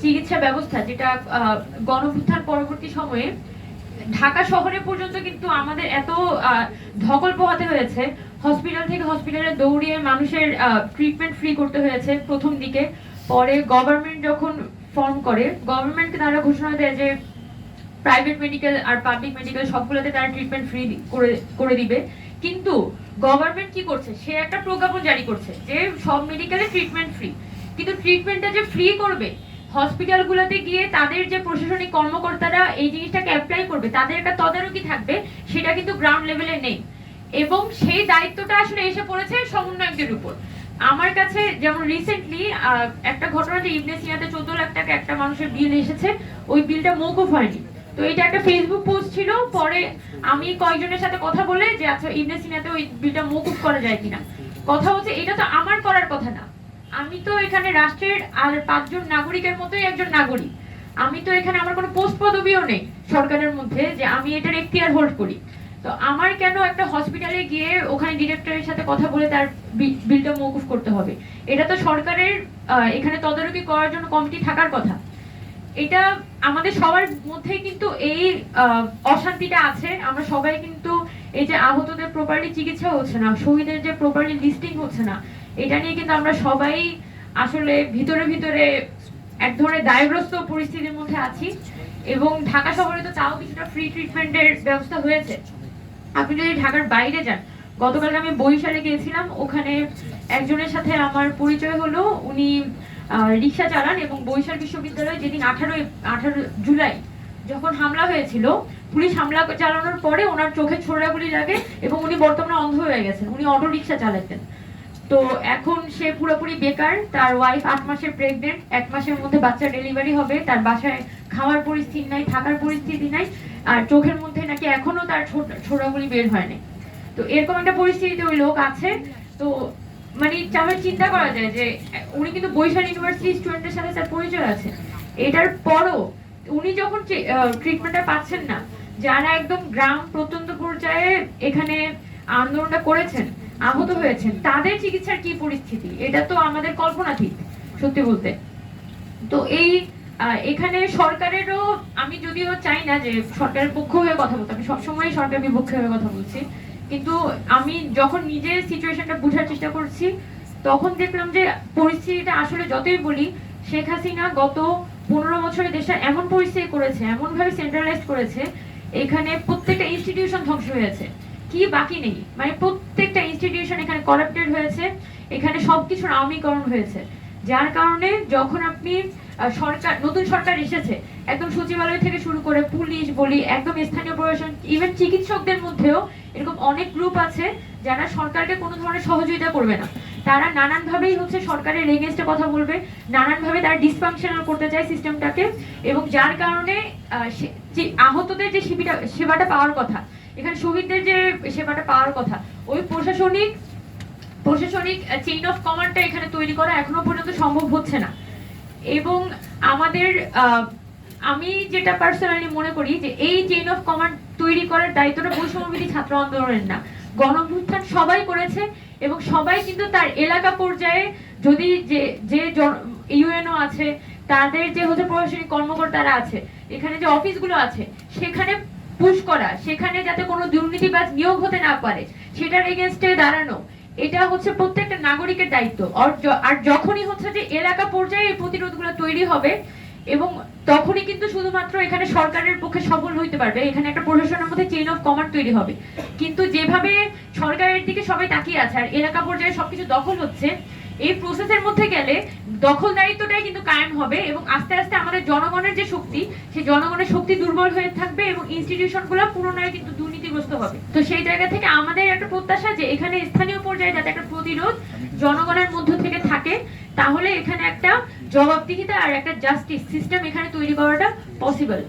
চিকিৎসা ব্যবস্থা, যেটা গণভুত্থান পরবর্তী সময়ে ঢাকা শহরে পর্যন্ত কিন্তু আমাদের এত ধকল পোহাতে হয়েছে। হসপিটাল থেকে হসপিটালে দৌড়িয়ে মানুষের ট্রিটমেন্ট ফ্রি করতে হয়েছে প্রথম দিকে। পরে গভর্নমেন্ট যখন ফর্ম করে গভর্নমেন্টকে তারা ঘোষণা দেয় যে প্রাইভেট মেডিকেল আর পাবলিক মেডিকেল সবগুলোতে তারা ট্রিটমেন্ট ফ্রি করে করে দিবে। কিন্তু গভর্নমেন্ট কি করছে? সে একটা প্রজ্ঞাপন জারি করছে যে সব মেডিকেলে ট্রিটমেন্ট ফ্রি কিন্তু ট্রিটমেন্টটা যে ফ্রি করবে হসপিটালগুলোতে গিয়ে তাদের যে প্রশাসনিক কর্মকর্তারা এই জিনিসটাকে অ্যাপ্লাই করবে, তাদের একটা তদারকি থাকবে, সেটা কিন্তু গ্রাউন্ড লেভেলে নেই। এবং সেই দায়িত্বটা আসলে এসে পড়েছে সমন্বয়কদের উপর। আমার কাছে যেমন রিসেন্টলি একটা ঘটনা যে ইবনে সিনাতে চোদ্দ লাখ টাকা একটা মানুষের বিল এসেছে, ওই বিলটা মৌকুফ হয়নি। তো এটা একটা ফেসবুক পোস্ট ছিল, পরে আমি কয়েকজনের সাথে কথা বলে যে আচ্ছা ইবনে সিনাতে ওই বিলটা মৌকুফ করা যায় কিনা। কথা হচ্ছে, এটা তো আমার করার কথা না। আমি তো এখানে রাষ্ট্রের আর পাঁচজন নাগরিকের মতোই একজন নাগরিক। আমি তো এখানে আমার কোনো পোস্ট পদবিও নেই সরকারের মধ্যে যে আমি এটার এখতিয়ার হোল্ড করি। তো আমার কেন একটা হসপিটালে গিয়ে ওখানে ডিরেক্টরের সাথে কথা বলে তার বিলটা মৌকুফ করতে হবে? এটা তো সরকারের এখানে তদারকি করার জন্য কমিটি থাকার কথা। এটা আমাদের সবার মধ্যেই কিন্তু এই অশান্তিটা আছে। আমরা সবাই কিন্তু এই যে আহতদের প্রপারলি চিকিৎসা হচ্ছে না, শহীদের যে প্রপারলি লিস্টিং হচ্ছে না এটা নিয়ে কিন্তু আমরা সবাই আসলে ভিতরে ভিতরে এক ধরনের দায়গ্রস্ত পরিস্থিতির মধ্যে আছি এবং ঢাকা শহরে তো তাও কিছুটা ফ্রি ট্রিটমেন্টের ব্যবস্থা হয়েছে। আপনি যদি ঢাকার বাইরে যান গতকাল আমি বরিশালে গিয়েছিলাম, ওখানে একজনের সাথে আমার পরিচয় হলো, উনি রিক্সা চালান এবং বরিশাল বিশ্ববিদ্যালয়ে যেদিন আঠারোই আঠারো জুলাই যখন হামলা হয়েছিল, পুলিশ হামলা চালানোর পরে ওনার চোখে ছোড়াগুলি লাগে এবং উনি বর্তমানে অন্ধ হয়ে গেছেন। উনি অটো রিক্সা চালাতেন। তো এখন সে পুরোপুরি বেকার, তার ওয়াইফ আট মাসের প্রেগনেন্ট এক মাসের মধ্যে বাচ্চা ডেলিভারি হবে, তার বাসায় খাওয়ার পরিস্থিতি নাই, থাকার পরিস্থিতি নাই, আর চোখের মধ্যে নাকি এখনও তার ছোড়াগুলি বের হয়নি তো এরকম একটা পরিস্থিতিতে ওই লোক আছে। তো মানে আমার চিন্তা করা যায় যে, উনি কিন্তু বৈশাল ইউনিভার্সিটি স্টুডেন্টের সাথে তার পরিচয় আছে। এটার পরও উনি যখন ট্রিটমেন্টটা পাচ্ছেন না, যারা একদম গ্রাম প্রত্যন্ত পর্যায়ে এখানে আন্দোলনটা করেছেন আহত হয়েছেন। তাদের চিকিৎসার কি পরিস্থিতি? এটা তো আমাদের কল্পনাতীত সত্যি বলতে। তো এই এখানে সরকারেরও, আমি যদিও চাই না যে সরকারের পক্ষ হয়ে কথা বলতে, আমি সবসময় সরকার বিপক্ষে হয়ে কথা বলছি। কিন্তু আমি যখন নিজে সিচুয়েশনটা বোঝার চেষ্টা করছি, তখন দেখলাম যে পরিস্থিতিটা আসলে যতই বলি, শেখ হাসিনা গত পনেরো বছরে দেশে এমন পরিস্থিতি করেছে এমন ভাবে সেন্ট্রালাইজ করেছে, এখানে প্রত্যেকটা ইনস্টিটিউশন ধ্বংস হয়েছে কি বাকি নেই? মানে প্রত্যেকটা ইনস্টিটিউশন এখানে করাপ্টেড হয়েছে, এখানে সবকিছুর আওয়ামীকরণ হয়েছে। যার কারণে যখন আপনি সরকার, নতুন সরকার এসেছে, একদম সচিবালয় থেকে শুরু করে পুলিশ, বলি, একদম স্থানীয় প্রশাসন ইভেন চিকিৎসকদের মধ্যেও এরকম অনেক গ্রুপ আছে যারা সরকারকে কোনো ধরনের সহযোগিতা করবে না। তারা নানানভাবেই হচ্ছে সরকারের এগেনস্টে কথা বলবে, নানানভাবে তারা ডিসফাংশনাল করতে চায় সিস্টেমটাকে এবং যার কারণে আহতদের যে সেবাটা পাওয়ার কথা এখানে শহীদদের যে সেবাটা পাওয়ার কথা, ওই প্রশাসনিক প্রশাসনিক চেইন অফ কমান্ডটা এখানে তৈরি করা এখনও পর্যন্ত সম্ভব হচ্ছে না। এবং আমাদের আমি যেটা পার্সোনালি মনে করি যে এই চেইন অফ কমান্ড তৈরি করার দায়িত্বটা বৈষম্যবিধি ছাত্র আন্দোলনের না। গণভুত্থান সবাই করেছে এবং সবাই কিন্তু তার এলাকা পর্যায়ে যদি যে যে ইউএনও আছে, তাদের যে হচ্ছে প্রশাসনিক কর্মকর্তারা আছে, এখানে যে অফিসগুলো আছে, সেখানে পুশ করা, সেখানে যাতে কোনো দুর্নীতিবাজ নিয়োগ হতে না পারে, সেটার এগেনস্টে দাঁড়ানো, এটা হচ্ছে প্রত্যেকটা নাগরিকের দায়িত্ব। আর যখনই হচ্ছে যে এলাকা পর্যায়ে এই প্রতিরোধগুলো তৈরি হবে, এবং তখনই কিন্তু শুধুমাত্র এখানে সরকারের পক্ষে সফল হইতে পারবে, এখানে একটা প্রশাসনের মধ্যে চেইন অফ কমান্ড তৈরি হবে। কিন্তু যেভাবে সরকারের দিকে সবাই তাকিয়ে আছে, আর এলাকা পর্যায়ে সবকিছু দখল হচ্ছে এই প্রসেসের মধ্যে গেলে দখল দায়িত্বটাই কিন্তু কায়েম হবে এবং আস্তে আস্তে আমাদের জনগণের যে শক্তি, সেই জনগণের শক্তি দুর্বল হয়ে থাকবে এবং ইনস্টিটিউশনগুলো পুনরায় কিন্তু দুর্নীতিগ্রস্ত হবে। তো সেই জায়গা থেকে আমাদের একটা প্রত্যাশা যে এখানে স্থানীয় পর্যায়ে যাতে একটা প্রতিরোধ জনগণের মধ্য থেকে থাকে, তাহলে এখানে একটা জবাবদিহিতা আর একটা জাস্টিস সিস্টেম এখানে তৈরি করাটা পসিবল